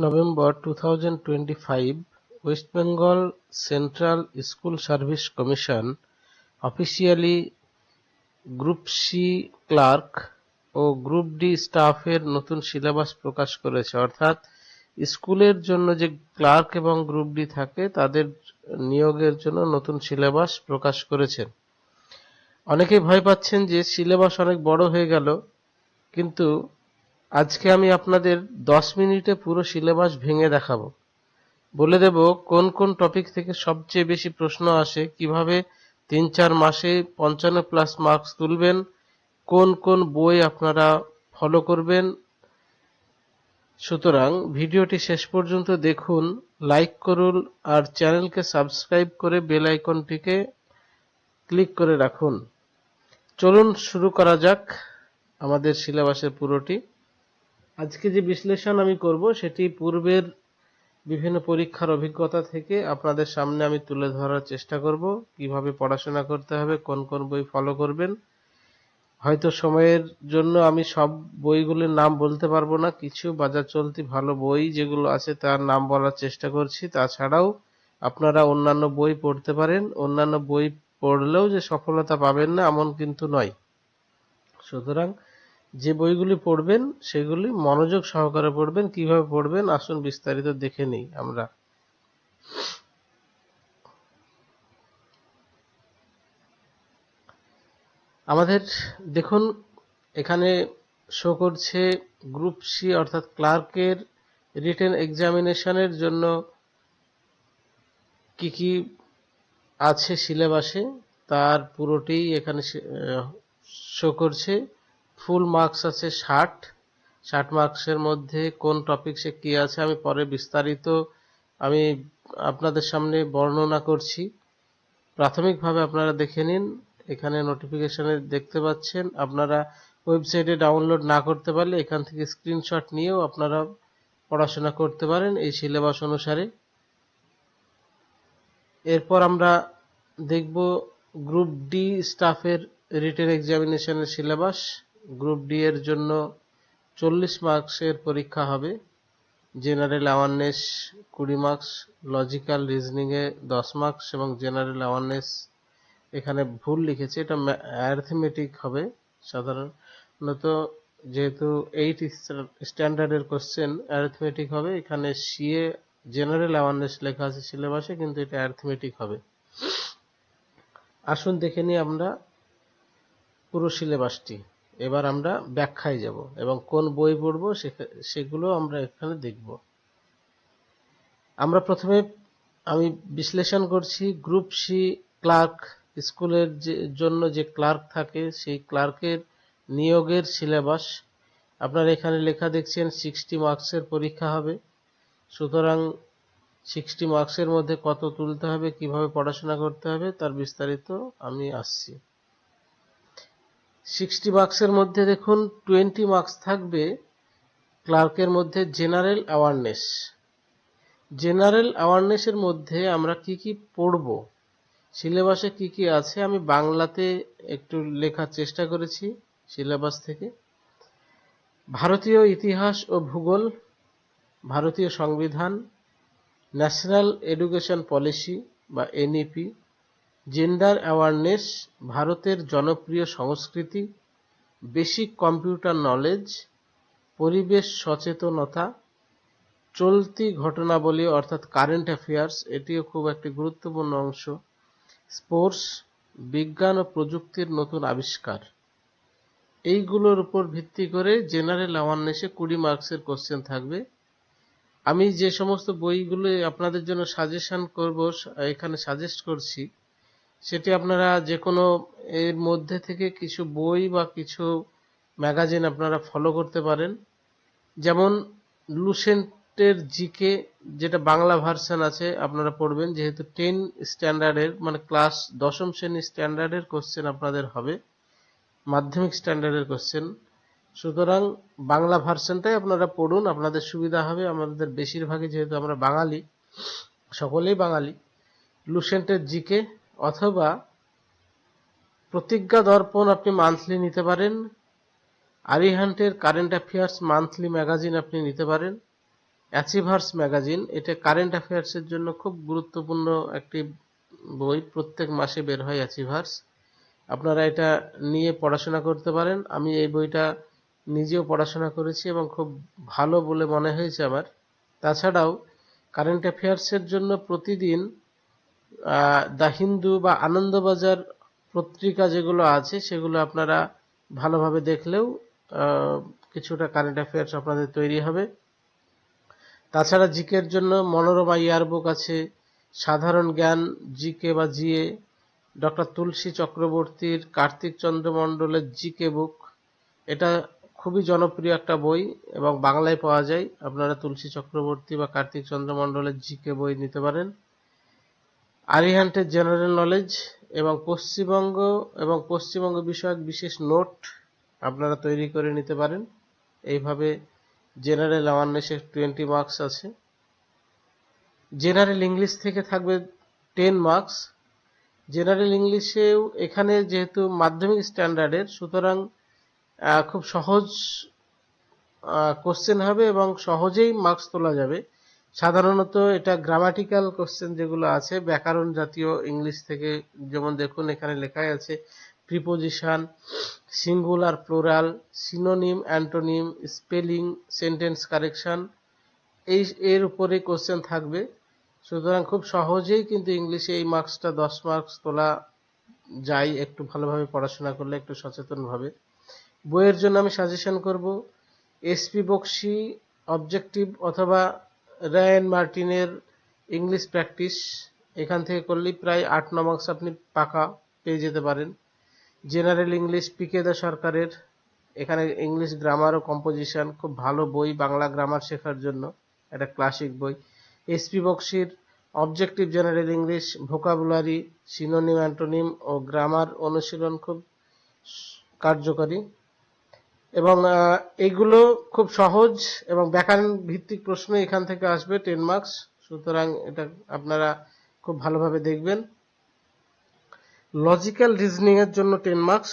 November two thousand twenty five West Bengal Central School Service Commission officially group C clerk ও group D স্টাফের নতুন syllabus প্রকাশ করেছে। অর্থাৎ স্কুলের জন্য যে ক্লার্ক এবং গ্রুপ ডি থাকে, তাদের নিয়োগের জন্য নতুন সিলেবাস প্রকাশ করেছেন অনেকেই ভয় পাচ্ছেন যে সিলেবাস অনেক বড় হয়ে গেল, কিন্তু আজকে আমি আপনাদের দশ মিনিটে পুরো সিলেবাস ভেঙে দেখাবো। বলে দেব কোন কোন টপিক থেকে সবচেয়ে বেশি প্রশ্ন আসে, কীভাবে তিন চার মাসে পঞ্চান্ন প্লাস মার্কস তুলবেন, কোন কোন বই আপনারা ফলো করবেন। সুতরাং ভিডিওটি শেষ পর্যন্ত দেখুন লাইক করুন, আর চ্যানেলকে সাবস্ক্রাইব করে বেল আইকনটিকে ক্লিক করে রাখুন। চলুন শুরু করা যাক আমাদের সিলেবাসের পুরোটি। আজকে যে বিশ্লেষণ আমি করব, সেটি পূর্বের বিভিন্ন পরীক্ষার অভিজ্ঞতা থেকে আপনাদের সামনে আমি তুলে ধরার চেষ্টা করব। কীভাবে পড়াশোনা করতে হবে, কোন কোন বই ফলো করবেন। হয়তো সময়ের জন্য আমি সব বইগুলির নাম বলতে পারব না, কিছু বাজার চলতি ভালো বই যেগুলো আছে তার নাম বলার চেষ্টা করছি। তাছাড়াও আপনারা অন্যান্য বই পড়তে পারেন, অন্যান্য বই পড়লেও যে সফলতা পাবেন না, এমন কিন্তু নয়। সুতরাং যে বইগুলি পড়বেন, সেগুলি মনোযোগ সহকারে পড়বেন। কীভাবে পড়বেন? আসুন বিস্তারিত দেখে নিই আমরা। আমাদের, দেখুন, এখানে শো করছে গ্রুপ সি অর্থাৎ ক্লার্কের রিটেন এক্সামিনেশনের জন্য কি কি আছে, সিলেবাসে, তার পুরোটি এখানে শো করছে। ফুল মার্কস আছে ষাট। ষাট মার্কসের মধ্যে কোন টপিকসে কি আছে আমি পরে বিস্তারিত আমি আপনাদের সামনে বর্ণনা করছি। প্রাথমিকভাবে আপনারা দেখে নিন, এখানে নোটিফিকেশানে দেখতে পাচ্ছেন। আপনারা ওয়েবসাইটে ডাউনলোড না করতে পারলে এখান থেকে স্ক্রিনশট নিয়েও আপনারা পড়াশোনা করতে পারেন এই সিলেবাস অনুসারে। এরপর আমরা দেখব গ্রুপ ডি স্টাফের রিটেন এক্সামিনেশনের সিলেবাস গ্রুপ ডি এর জন্য চল্লিশ মার্কসের পরীক্ষা হবে। জেনারেল অ্যাওয়ারনেস কুড়ি মার্কস লজিক্যাল রিজনিংয়ে দশ মার্কস এবং জেনারেল অ্যাওয়ারনেস এখানে ভুল লিখেছে। এটা অ্যারিথমেটিক হবে সাধারণত। যেহেতু এইট স্ট্যান্ডার্ডের কোশ্চেন অ্যারিথমেটিক হবে। এখানে সিএ জেনারেল অ্যাওয়ারনেস লেখা আছে সিলেবাসে কিন্তু এটা অ্যারিথমেটিক হবে। আসুন দেখে নিই আমরা পুরো সিলেবাসটি এবার আমরা ব্যাখ্যায় যাব এবং কোন বই পড়ব সেগুলো আমরা এখানে দেখব। আমরা প্রথমে আমি বিশ্লেষণ করছি গ্রুপ সি ক্লার্ক স্কুলের জন্য যে ক্লার্ক থাকে সেই ক্লার্কের নিয়োগের সিলেবাস। আপনার এখানে লেখা দেখছেন সিক্সটি মার্কসের পরীক্ষা হবে। সুতরাং সিক্সটি মার্কসের মধ্যে কত তুলতে হবে, কীভাবে পড়াশোনা করতে হবে, তার বিস্তারিত আমি আসছি। সিক্সটি মার্কসের মধ্যে দেখুন, টোয়েন্টি মার্কস থাকবে ক্লার্কের মধ্যে জেনারেল অ্যাওয়ারনেস। জেনারেল অ্যাওয়ারনেসের মধ্যে আমরা কি কি পড়ব? সিলেবাসে কি কি আছে? আমি বাংলাতে একটু লেখার চেষ্টা করেছি সিলেবাস থেকে। ভারতীয় ইতিহাস ও ভূগোল, ভারতীয় সংবিধান, ন্যাশনাল এডুকেশন পলিসি বা এনইপি জেন্ডার অ্যাওয়ারনেস ভারতের জনপ্রিয় সংস্কৃতি, বেসিক কম্পিউটার নলেজ, পরিবেশ সচেতনতা, চলতি ঘটনাবলী অর্থাৎ কারেন্ট অ্যাফেয়ার্স, এটিও খুব একটি গুরুত্বপূর্ণ অংশ। স্পোর্টস, বিজ্ঞান ও প্রযুক্তির নতুন আবিষ্কার। এইগুলোর উপর ভিত্তি করে জেনারেল অ্যাওয়ারনেসে কুড়ি মার্কসের কোশ্চেন থাকবে। আমি যে সমস্ত বইগুলো আপনাদের জন্য সাজেশন করব, এখানে সাজেস্ট করছি সেটি আপনারা যে কোনো এর মধ্যে থেকে কিছু বই বা কিছু ম্যাগাজিন আপনারা ফলো করতে পারেন। যেমন লুসেন্টের জিকে যেটা বাংলা ভার্সন আছে, আপনারা পড়বেন। যেহেতু টেন স্ট্যান্ডার্ডের মানে ক্লাস দশম শ্রেণি স্ট্যান্ডার্ডের কোশ্চেন আপনাদের হবে, মাধ্যমিক স্ট্যান্ডার্ডের কোশ্চেন সুতরাং বাংলা ভার্সনটাই আপনারা পড়ুন, আপনাদের সুবিধা হবে। আমাদের বেশিরভাগই যেহেতু আমরা বাঙালি, সকলেই বাঙালি। লুসেন্টের জিকে অথবা প্রতিজ্ঞা দর্পণ আপনি মান্থলি নিতে পারেন। আরিহান্টের কারেন্ট অ্যাফেয়ার্স মান্থলি ম্যাগাজিন আপনি নিতে পারেন। অ্যাচিভার্স ম্যাগাজিন এটা কারেন্ট অ্যাফেয়ার্সের জন্য খুব গুরুত্বপূর্ণ একটি বই, প্রত্যেক মাসে বের হয় অ্যাচিভার্স আপনারা এটা নিয়ে পড়াশোনা করতে পারেন। আমি এই বইটা নিজেও পড়াশোনা করেছি এবং খুব ভালো বলে মনে হয়েছে আমার। তাছাড়াও কারেন্ট অ্যাফেয়ার্সের জন্য প্রতিদিন দ্য হিন্দু বা আনন্দবাজার পত্রিকা যেগুলো আছে, সেগুলো আপনারা ভালোভাবে দেখলেও কিছুটা কারেন্ট অ্যাফেয়ার্স আপনাদের তৈরি হবে। তাছাড়া জিকের জন্য মনোরমা ইয়ারবুক আছে। সাধারণ জ্ঞান, জিকে বা জিএ, ডক্টর তুলসী চক্রবর্তীর কার্তিক চন্দ্র মণ্ডলের জিকে বুক। এটা খুবই জনপ্রিয় একটা বই এবং বাংলায় পাওয়া যায়। আপনারা তুলসী চক্রবর্তী বা কার্তিক চন্দ্র মণ্ডলের জিকে বই নিতে পারেন। আরিহান্টের জেনারেল নলেজ এবং পশ্চিমবঙ্গ এবং পশ্চিমবঙ্গ বিষয়ক বিশেষ নোট আপনারা তৈরি করে নিতে পারেন। এইভাবে জেনারেল অ্যাওয়ারনেসের টোয়েন্টি মার্কস আছে। জেনারেল ইংলিশ থেকে থাকবে টেন মার্কস। জেনারেল ইংলিশেও এখানে যেহেতু মাধ্যমিক স্ট্যান্ডার্ডের, সুতরাং খুব সহজ কোশ্চেন হবে এবং সহজেই মার্কস তোলা যাবে। সাধারণত এটা গ্রামাটিক্যাল কোশ্চেন যেগুলো আছে, ব্যাকরণ জাতীয় ইংলিশ থেকে যেমন দেখুন এখানে লেখাই আছে preposition singular plural synonym antonym spelling sentence correction এই, এর উপরে কোশ্চেন থাকবে। সুতরাং খুব সহজেই কিন্তু ইংলিশে এই মার্কসটা দশ মার্কস তোলা যায় একটু ভালোভাবে পড়াশোনা করলে, একটু সচেতনভাবে। বইয়ের জন্য আমি সাজেশন করব এসপি বক্সি অবজেক্টিভ অথবা রায়ান মার্টিনের ইংলিশ প্র্যাকটিস এখান থেকে করলেই প্রায় আট, ন মার্কস আপনি পাকা পেয়ে যেতে পারেন। জেনারেল ইংলিশ পিকেদা সরকারের, এখানে ইংলিশ গ্রামার ও কম্পোজিশন খুব ভালো বই, বাংলা গ্রামার শেখার জন্য, একটা ক্লাসিক বই। SP বক্সির objective general English vocabulary synonym antonym ও গ্রামার অনুশীলন খুব কার্যকরী। এবং এগুলো খুব সহজ এবং ব্যাকরণ ভিত্তিক প্রশ্ন এখান থেকে আসবে টেন মার্কস সুতরাং এটা আপনারা খুব ভালোভাবে দেখবেন। লজিক্যাল রিজনিং এর জন্য টেন মার্কস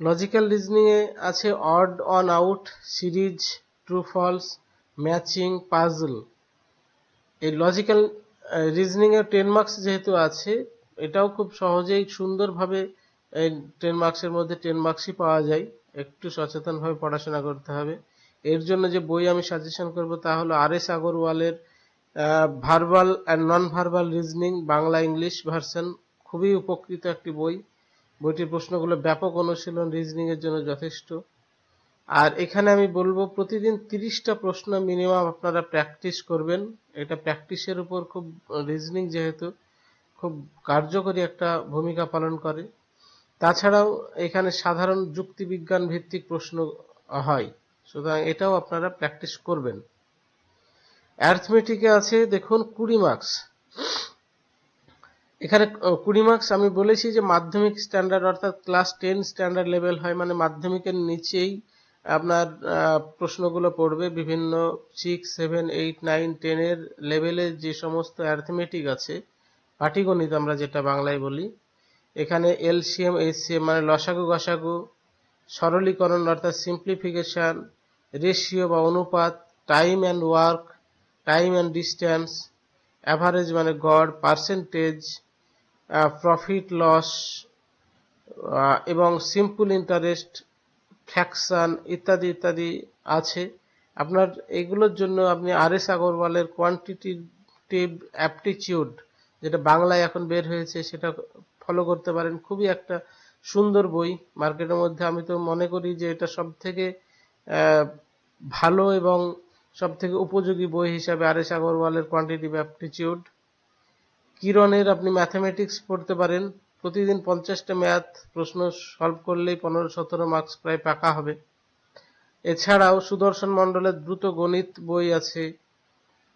লজিক্যাল রিজনিং এ আছে odd one out series true false matching puzzle এই লজিক্যাল রিজনিং এর টেন মার্কস যেহেতু আছে, এটাও খুব সহজেই সুন্দরভাবে টেন মার্কসের মধ্যে টেন মার্কসই পাওয়া যায়। একটু সচেতনভাবে পড়াশোনা করতে হবে। এর জন্য যে বই আমি সাজেশন করব তা হলো R S আগরওয়ালের verbal and non verbal reasoning Bangla English version খুবই উপকৃত একটি বই। বইটির প্রশ্নগুলো ব্যাপক অনুশীলন রিজনিং এর জন্য যথেষ্ট। আর এখানে আমি বলব, প্রতিদিন তিরিশটা প্রশ্ন মিনিমাম আপনারা প্র্যাকটিস করবেন। এটা প্র্যাকটিসের উপর খুব রিজনিং যেহেতু, খুব কার্যকরী একটা ভূমিকা পালন করে। তাছাড়াও এখানে সাধারণ যুক্তিবিজ্ঞান ভিত্তিক প্রশ্ন হয়। সুতরাং এটাও আপনারা প্র্যাকটিস করবেন। অ্যারথমেটিকে আছে, দেখুন, কুড়ি মার্কস এখানে কুড়ি মার্কস আমি বলেছি যে মাধ্যমিক স্ট্যান্ডার্ড অর্থাৎ ক্লাস টেন স্ট্যান্ডার্ড লেভেল হয় মানে মাধ্যমিকের নিচেই আপনার প্রশ্নগুলো পড়বে। বিভিন্ন সিক্স সেভেন এইট নাইন টেনের লেভেলে যে সমস্ত অ্যারথমেটিক আছে, পাটিগণিত আমরা যেটা বাংলায় বলি এখানে এলসিএম, এইচসিএম মানে লসাগু, গসাগু, সরলীকরণ অর্থাৎ সিম্পলিফিকেশন রেশিও বা অনুপাত time and work time and distance average মানে গড় পার্সেন্টেজ প্রফিট লস এবং সিম্পল ইন্টারেস্ট ফ্র্যাকশন ইত্যাদি ইত্যাদি আছে। আপনার এগুলোর জন্য আপনি আর এস আগরওয়ালের কোয়ান্টিটিভ অ্যাপটিচিউড যেটা বাংলায় এখন বের হয়েছে, সেটা ফলো করতে পারেন। খুবই একটা সুন্দর বই। মার্কেটের মধ্যে আমি তো মনে করি যে এটা সব থেকে ভালো এবং সব থেকে উপযোগী বই হিসাবে আর এস আগরওয়ালের কোয়ান্টিটিভ অ্যাপটিচিউড কিরণের আপনি ম্যাথামেটিক্স পড়তে পারেন। প্রতিদিন পঞ্চাশটা ম্যাথ প্রশ্ন সলভ করলেই পনেরো সতেরো মার্কস প্রায় পাকা হবে। এছাড়াও সুদর্শন মণ্ডলের দ্রুত গণিত বই আছে।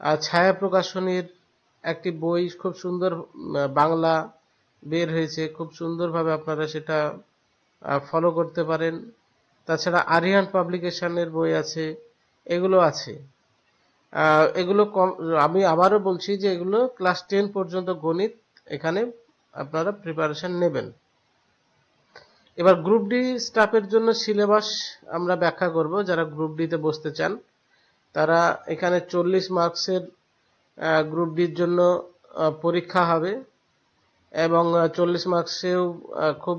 আর ছায়া প্রকাশনীর একটি বই খুব সুন্দর বাংলা বের হয়েছে, খুব সুন্দরভাবে আপনারা সেটা ফলো করতে পারেন। তাছাড়া আরিয়ান পাবলিকেশনের বই আছে, এগুলো আছে। এগুলো কম, আমি আবারও বলছি যে এগুলো ক্লাস টেন পর্যন্ত গণিত, এখানে আপনারা প্রিপারেশন নেবেন। এবার গ্রুপ ডি স্টাফের জন্য সিলেবাস আমরা ব্যাখ্যা করব, যারা গ্রুপ ডিতে বসতে চান। তারা এখানে চল্লিশ মার্কসের গ্রুপ ডির জন্য পরীক্ষা হবে। এবং চল্লিশ মার্কসেও খুব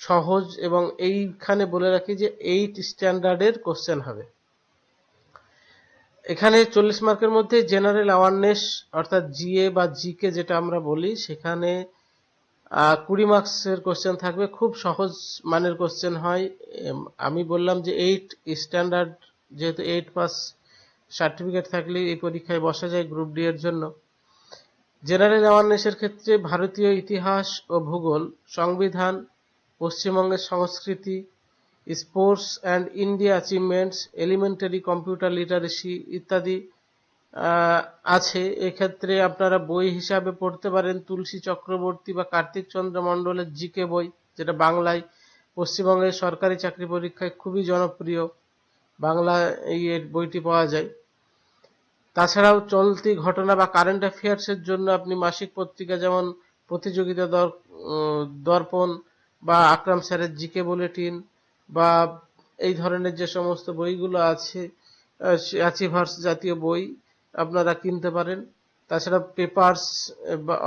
সহজ এবং এইখানে বলে রাখি যে এইট স্ট্যান্ডার্ডের কোশ্চেন হবে। এখানে চল্লিশ মার্কের মধ্যে জেনারেল অ্যাওয়ারনেস অর্থাৎ জিএ বা জিকে যেটা আমরা বলি, সেখানে কুড়ি মার্কসের কোশ্চেন থাকবে। খুব সহজ মানের কোশ্চেন হয়। আমি বললাম যে এইট স্ট্যান্ডার্ড, যেহেতু এইট পাস সার্টিফিকেট থাকলে এই পরীক্ষায় বসা যায় গ্রুপ ডি এর জন্য। জেনারেল অ্যাওয়ারনেসের ক্ষেত্রে ভারতীয় ইতিহাস ও ভূগোল, সংবিধান, পশ্চিমবঙ্গের সংস্কৃতি, sports and India achievements, elementary computer literacy ইত্যাদি আছে। এক্ষেত্রে আপনারা বই হিসাবে পড়তে পারেন তুলসী চক্রবর্তী বা কার্তিক চন্দ্র মণ্ডলের জিকে বই, যেটা বাংলায় পশ্চিমবঙ্গের সরকারি চাকরি পরীক্ষায় খুবই জনপ্রিয় বাংলা এই বইটি পাওয়া যায়। তাছাড়াও চলতি ঘটনা বা কারেন্ট অ্যাফেয়ার্স এর জন্য আপনি মাসিক পত্রিকা যেমন প্রতিযোগিতা দর দর্পণ বা আকরাম স্যারের জিকে বুলেটিন বা এই ধরনের যে সমস্ত বইগুলো আছে অ্যাচিভার্স জাতীয় বই আপনারা কিনতে পারেন। তাছাড়া পেপার্স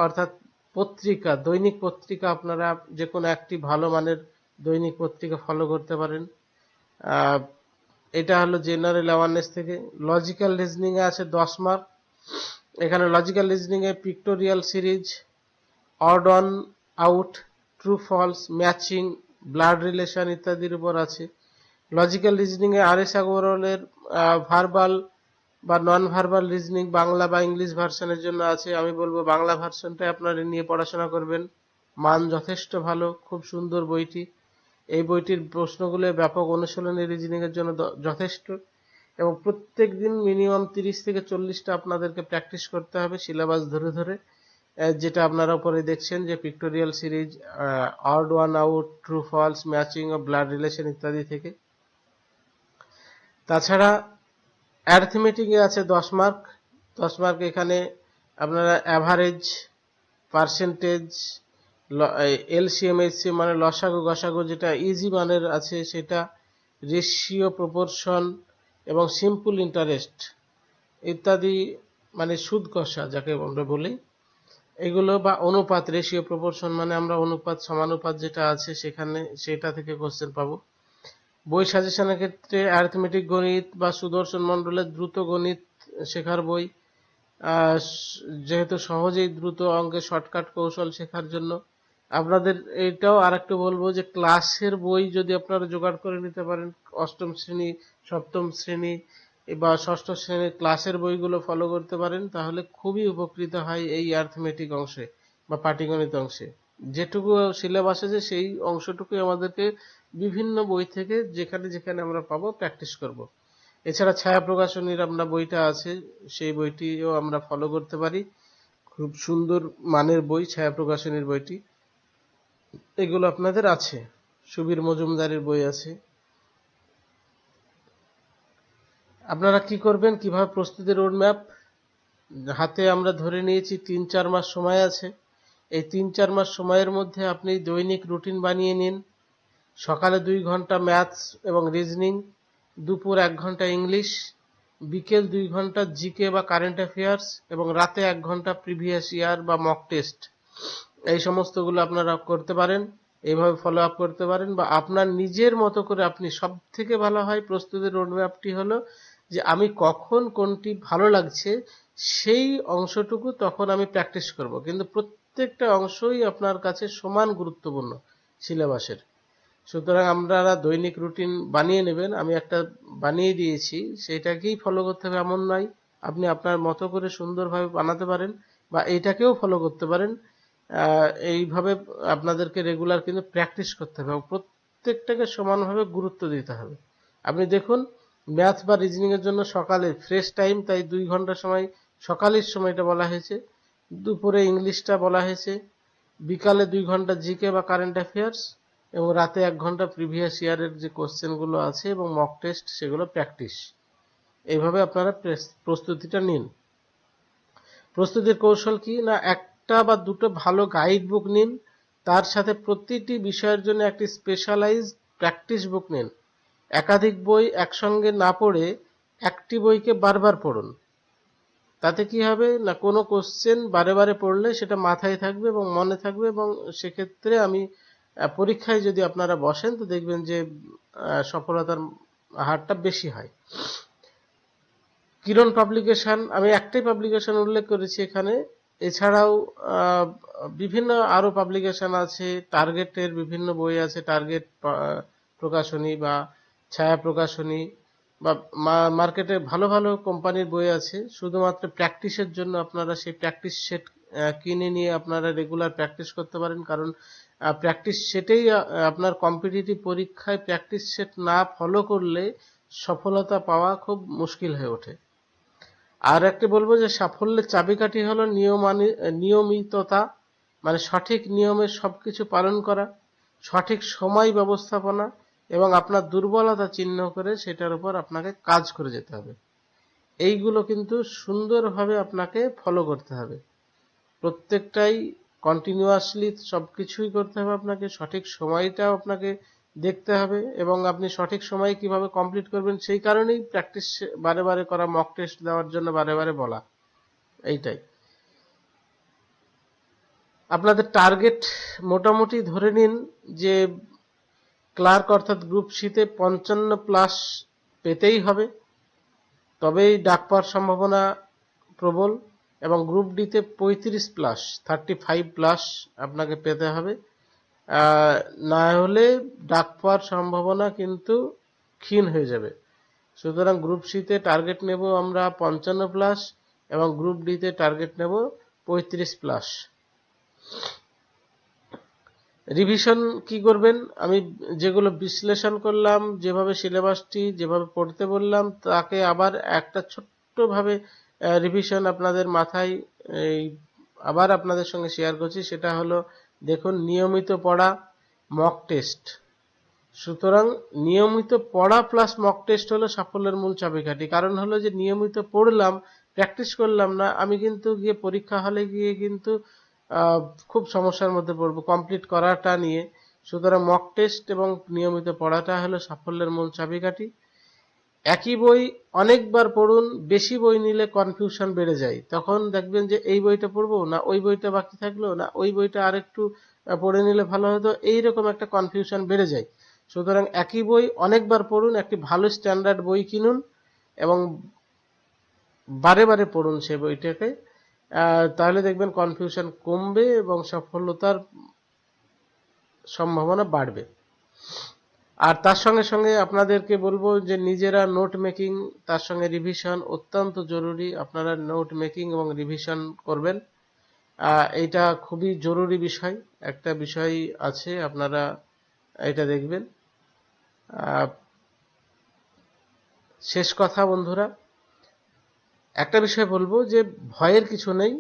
অর্থাৎ পত্রিকা, দৈনিক পত্রিকা আপনারা যে কোনো একটি ভালো মানের দৈনিক পত্রিকা ফলো করতে পারেন। এটা হলো জেনারেল অ্যাওয়ারনেস থেকে। লজিক্যাল রিজনিং এ আছে দশ মার্ক এখানে লজিক্যাল রিজনিং এ pictorial series odd one out true false matching blood relation ইত্যাদির উপর আছে। লজিক্যাল রিজনিং এ আর এস আগরওয়ালের ভার্বাল বা নন ভার্বাল রিজনিং বাংলা বা ইংলিশ ভার্সনের জন্য আছে। আমি বলব বাংলা ভার্সনটাই আপনারা নিয়ে পড়াশোনা করবেন। মান যথেষ্ট ভালো, খুব সুন্দর বইটি। এই বইটির প্রশ্নগুলো ব্যাপক অনুশীলনী এর জন্য যথেষ্ট এবং প্রত্যেক দিন মিনিমাম তিরিশ থেকে চল্লিশটা আপনাদেরকে প্র্যাকটিস করতে হবে সিলেবাস ধরে ধরে যেটা আপনারা উপরে দেখছেন যে pictorial series odd one out true false matching ও ব্লাড রিলেশন ইত্যাদি থেকে। তাছাড়া অ্যারিথমেটিক আছে দশ মার্ক দশ মার্ক এখানে আপনারা অ্যাভারেজ পার্সেন্টেজ এলসিএম এইচসিএম মানে লসাগু গসাগু যেটা ইজি মানের আছে, সেটা রেশিও প্রপোর্শন এবং সিম্পল ইন্টারেস্ট ইত্যাদি মানে সুদ কষা যাকে আমরা বলি। এগুলো বা অনুপাত রেশিও প্রপোর্শন মানে আমরা অনুপাত, সমানুপাত যেটা আছে সেখানে, সেটা থেকে কোশ্চেন পাবো। বই সাজেশনের ক্ষেত্রে অ্যারিথমেটিক গণিত বা সুদর্শন মণ্ডলের দ্রুত গণিত শেখার বই যেহেতু সহজেই দ্রুত অঙ্কে শর্টকাট কৌশল শেখার জন্য আপনাদের এটাও আরেকটু বলব যে ক্লাসের বই যদি আপনারা জোগাড় করে নিতে পারেন, অষ্টম শ্রেণি, সপ্তম শ্রেণি বা ষষ্ঠ শ্রেণির ক্লাসের বইগুলো ফলো করতে পারেন, তাহলে খুবই উপকৃত হয় এই অ্যারিথমেটিক অংশে বা পাটিগণিত অংশে। যেটুকু সিলেবাস আছে সেই অংশটুকুই আমাদেরকে বিভিন্ন বই থেকে যেখানে যেখানে আমরা পাবো প্র্যাকটিস করব। এছাড়া ছায়া প্রকাশনীর আমরা বইটা আছে, সেই বইটিও আমরা ফলো করতে পারি। খুব সুন্দর মানের বই, ছায়া প্রকাশনীর বইটি। এগুলো আপনাদের আছে। সুবীর মজুমদারের বই আছে। আপনারা কি করবেন? কীভাবে প্রস্তুতির রোড ম্যাপ হাতে আমরা ধরে নিয়েছি তিন চার মাস সময় আছে। এই তিন চার মাস সময়ের মধ্যে আপনি দৈনিক রুটিন বানিয়ে নিন। সকালে দুই ঘণ্টা ম্যাথস এবং রিজনিং, দুপুর এক ঘণ্টা ইংলিশ, বিকেল দুই ঘণ্টা জিকে বা কারেন্ট অ্যাফেয়ার্স এবং রাতে এক ঘণ্টা প্রিভিয়াস ইয়ার বা মক টেস্ট। এই সমস্তগুলো আপনারা করতে পারেন, এইভাবে ফলো আপ করতে পারেন বা আপনার নিজের মতো করে আপনি সব থেকে ভালো হয় প্রস্তুতির রোডম্যাপটি হলো যে আমি কখন কোনটি ভালো লাগছে সেই অংশটুকু তখন আমি প্র্যাকটিস করব। কিন্তু প্রত্যেকটা অংশই আপনার কাছে সমান গুরুত্বপূর্ণ সিলেবাসের সুতরাং আপনারা দৈনিক রুটিন বানিয়ে নেবেন। আমি একটা বানিয়ে দিয়েছি, সেটাকেই ফলো করতে হবে এমন নয়। আপনি আপনার মতো করে সুন্দরভাবে বানাতে পারেন বা এইটাকেও ফলো করতে পারেন। এইভাবে আপনাদেরকে রেগুলার কিন্তু প্র্যাকটিস করতে হবে এবং প্রত্যেকটাকে সমানভাবে গুরুত্ব দিতে হবে। আপনি দেখুন ম্যাথ বা রিজনিং এর জন্য সকালে ফ্রেশ টাইম তাই দুই ঘণ্টা সময়, সকালের সময়টা বলা হয়েছে। দুপুরে ইংলিশটা বলা হয়েছে। বিকালে দুই ঘণ্টা জিকে বা কারেন্ট অ্যাফেয়ার্স এবং রাতে এক ঘণ্টা প্রিভিয়াস ইয়ারের যে কোশ্চেনগুলো আছে এবং মক টেস্ট সেগুলো প্র্যাকটিস এইভাবে আপনারা প্রস্তুতিটা নিন। প্রস্তুতির কৌশল কি? না একটা বা দুটো ভালো গাইড বুক নিন। তার সাথে প্রতিটি বিষয়ের জন্য একটি স্পেশালাইজড প্র্যাকটিস বুক নিন। একাধিক বই একসঙ্গে না পড়ে একটি বইকে বারবার পড়ুন। তাতে কি হবে? না, কোনো কোশ্চেন বারে বারে পড়লে সেটা মাথায় থাকবে এবং মনে থাকবে এবং সেক্ষেত্রে আমি পরীক্ষায় যদি আপনারা বসেন তো দেখবেন যে সফলতার হারটা বেশি হয়। কিরণ পাবলিকেশন আমি একটাই পাবলিকেশন উল্লেখ করেছি এখানে। এছাড়াও বিভিন্ন আরও পাবলিকেশন আছে, টার্গেটের বিভিন্ন বই আছে, টার্গেট প্রকাশনী বা ছায়া প্রকাশনী বা মার্কেটে ভালো ভালো কোম্পানির বই আছে। শুধুমাত্র প্র্যাকটিসের জন্য আপনারা সেই প্র্যাকটিস সেট কিনে নিয়ে আপনারা রেগুলার প্র্যাকটিস করতে পারেন। কারণ প্র্যাকটিস সেটেই আপনার কম্পিটিটিভ পরীক্ষায় প্র্যাকটিস সেট না ফলো করলে সফলতা পাওয়া খুব মুশকিল হয়ে ওঠে। আর একটা বলব যে সাফল্যের চাবিকাঠি হলো নিয়মানি নিয়মিততা মানে সঠিক নিয়মে সবকিছু পালন করা, সঠিক সময় ব্যবস্থাপনা এবং আপনার দুর্বলতা চিহ্ন করে সেটার উপর আপনাকে কাজ করে যেতে হবে। এইগুলো কিন্তু সুন্দরভাবে আপনাকে ফলো করতে হবে। প্রত্যেকটাই কন্টিনিউয়াসলি সবকিছুই করতে হবে আপনাকে, সঠিক সময়টাও আপনাকে দেখতে হবে এবং আপনি সঠিক সময়ে কীভাবে কমপ্লিট করবেন সেই কারণেই প্র্যাকটিস বারে বারে করা মক টেস্ট দেওয়ার জন্য বারে বারে বলা। এইটাই। আপনাদের টার্গেট মোটামুটি ধরে নিন যে ক্লার্ক অর্থাৎ গ্রুপ সিতে পঞ্চান্ন প্লাস পেতেই হবে। তবেই ডাক পাওয়ার সম্ভাবনা প্রবল এবং গ্রুপ ডিতে পঁয়ত্রিশ প্লাস থার্টি ফাইভ প্লাস আপনাকে পেতে হবে। না হলে ডাক পাওয়ার সম্ভাবনা কিন্তু ক্ষীণ হয়ে যাবে। সুতরাং গ্রুপ সিতে টার্গেট নেব আমরা পঞ্চান্ন প্লাস এবং গ্রুপ ডিতে টার্গেট নেব পঁয়ত্রিশ প্লাস রিভিশন কি করবেন? আমি যেগুলো বিশ্লেষণ করলাম, যেভাবে সিলেবাসটি যেভাবে পড়তে বললাম, তাকে আবার একটা ছোট্টভাবে রিভিশন আপনাদের মাথায় আবার আপনাদের সঙ্গে শেয়ার করছি। সেটা হলো দেখুন, নিয়মিত পড়া মক টেস্ট সুতরাং নিয়মিত পড়া প্লাস মক টেস্ট হলো সাফল্যের মূল চাবিকাঠি। কারণ হলো যে নিয়মিত পড়লাম প্র্যাকটিস করলাম না, আমি কিন্তু গিয়ে পরীক্ষা হলে গিয়ে কিন্তু খুব সমস্যার মধ্যে পড়ব কমপ্লিট করাটা নিয়ে। সুতরাং মক টেস্ট এবং নিয়মিত পড়াটা হলো সাফল্যের মূল চাবিকাঠি। একই বই অনেকবার পড়ুন, বেশি বই নিলে কনফিউশন বেড়ে যায়। তখন দেখবেন যে, এই বইটা পড়ব না, ওই বইটা বাকি থাকল না, ওই বইটা আরেকটু পড়ে নিলে ভালো হতো, এইরকম একটা কনফিউশন বেড়ে যায়। সুতরাং একই বই অনেকবার পড়ুন, একটি ভালো স্ট্যান্ডার্ড বই কিনুন এবং বারে বারে পড়ুন সে বইটাকে তাহলে দেখবেন কনফিউশন কমবে এবং সফলতার সম্ভাবনা বাড়বে। আর তার সঙ্গে সঙ্গে আপনাদেরকে বলব যে নিজেরা নোট মেকিং তার সঙ্গে রিভিশন অত্যন্ত জরুরি। আপনারা নোট মেকিং এবং রিভিশন করবেন। এটা খুবই জরুরি বিষয়। একটা বিষয় আছে, আপনারা এটা দেখবেন। শেষ কথা বন্ধুরা, একটা বিষয় বলব যে ভয়ের কিছু নেই।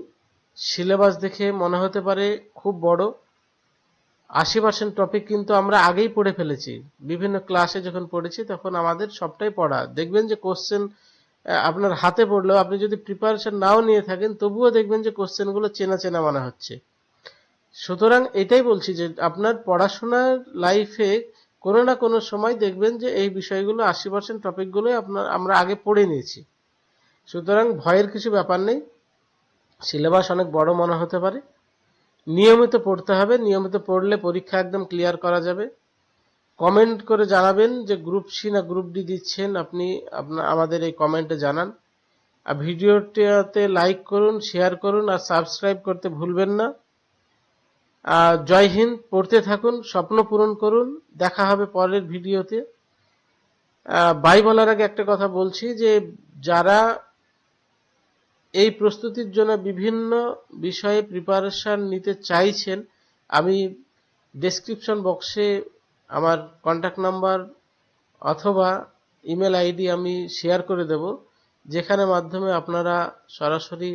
সিলেবাস দেখে মনে হতে পারে খুব বড়। আশি পার্সেন্ট টপিক কিন্তু আমরা আগেই পড়ে ফেলেছি। বিভিন্ন ক্লাসে যখন পড়েছি, তখন আমাদের সবটাই পড়া। দেখবেন যে কোশ্চেন আপনার হাতে পড়লেও আপনি যদি প্রিপারেশন নাও নিয়ে থাকেন, তবুও দেখবেন যে কোশ্চেনগুলো চেনা চেনা মনে হচ্ছে। সুতরাং এটাই বলছি যে আপনার পড়াশোনার লাইফে কোনো না কোনো সময় দেখবেন যে এই বিষয়গুলো আশি পার্সেন্ট টপিকগুলোই আপনার, আমরা আগে পড়ে নিয়েছি। সুতরাং ভয়ের কিছু ব্যাপার নেই। সিলেবাস অনেক বড় মনে হতে পারে। নিয়মিত পড়তে হবে, নিয়মিত পড়লে পরীক্ষা একদম ক্লিয়ার করা যাবে। কমেন্ট করে জানাবেন যে গ্রুপ সি না গ্রুপ ডি দিচ্ছেন, আপনি আপনার আমাদের এই কমেন্টে জানান। আর ভিডিওটাতে লাইক করুন শেয়ার করুন, আর সাবস্ক্রাইব করতে ভুলবেন না। আর জয় হিন্দ, পড়তে থাকুন, স্বপ্ন পূরণ করুন। দেখা হবে পরের ভিডিওতে। বাই বলার আগে একটা কথা বলছি যে যারা এই প্রস্তুতির জন্য বিভিন্ন বিষয়ে প্রিপারেশান নিতে চাইছেন। আমি ডেসক্রিপশন বক্সে আমার কন্ট্যাক্ট নাম্বার অথবা ইমেল আইডি আমি শেয়ার করে দেব, যেখানে মাধ্যমে আপনারা সরাসরি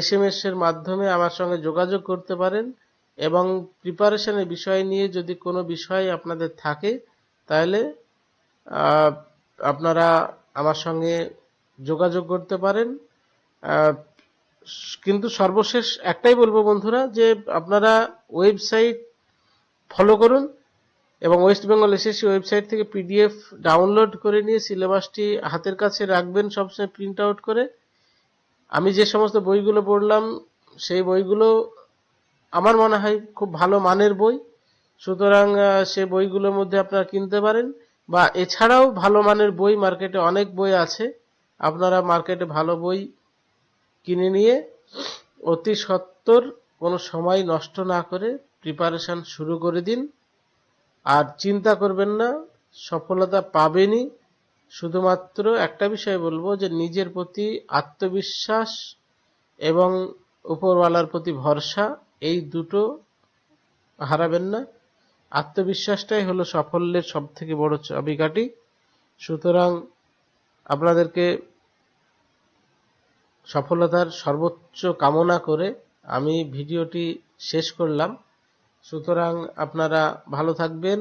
এস এম এর মাধ্যমে আমার সঙ্গে যোগাযোগ করতে পারেন এবং প্রিপারেশনের বিষয় নিয়ে যদি কোনো বিষয় আপনাদের থাকে, তাহলে আপনারা আমার সঙ্গে যোগাযোগ করতে পারেন। কিন্তু সর্বশেষ একটাই বলব বন্ধুরা যে আপনারা ওয়েবসাইট ফলো করুন এবং ওয়েস্ট বেঙ্গল এসএসসি ওয়েবসাইট থেকে পিডিএফ ডাউনলোড করে নিয়ে সিলেবাসটি হাতের কাছে রাখবেন, সবসময় প্রিন্ট আউট করে। আমি যে সমস্ত বইগুলো পড়লাম, সেই বইগুলো আমার মনে হয় খুব ভালো মানের বই। সুতরাং সে বইগুলোর মধ্যে আপনারা কিনতে পারেন বা এছাড়াও ভালো মানের বই, মার্কেটে অনেক বই আছে। আপনারা মার্কেটে ভালো বই কিনে নিয়ে অতি সত্বর কোনো সময় নষ্ট না করে প্রিপারেশন শুরু করে দিন। আর চিন্তা করবেন না, সফলতা পাবেনই। শুধুমাত্র একটা বিষয় বলব যে নিজের প্রতি আত্মবিশ্বাস এবং উপরওয়ালার প্রতি ভরসা, এই দুটো হারাবেন না। আত্মবিশ্বাসটাই হলো সাফল্যের সব থেকে বড় চাবিকাঠি। সুতরাং আপনাদেরকে সফলতার সর্বোচ্চ কামনা করে আমি ভিডিওটি শেষ করলাম। সুতরাং আপনারা ভালো থাকবেন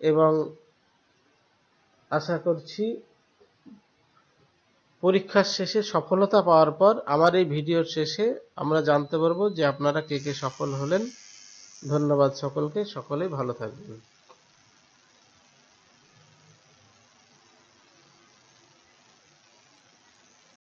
এবং আশা করছি পরীক্ষার শেষে সফলতা পাওয়ার পর আমার এই ভিডিওর শেষে আমরা জানতে পারব যে আপনারা কে কে সফল হলেন। ধন্যবাদ সকলকে। সকলেই ভালো থাকবেন।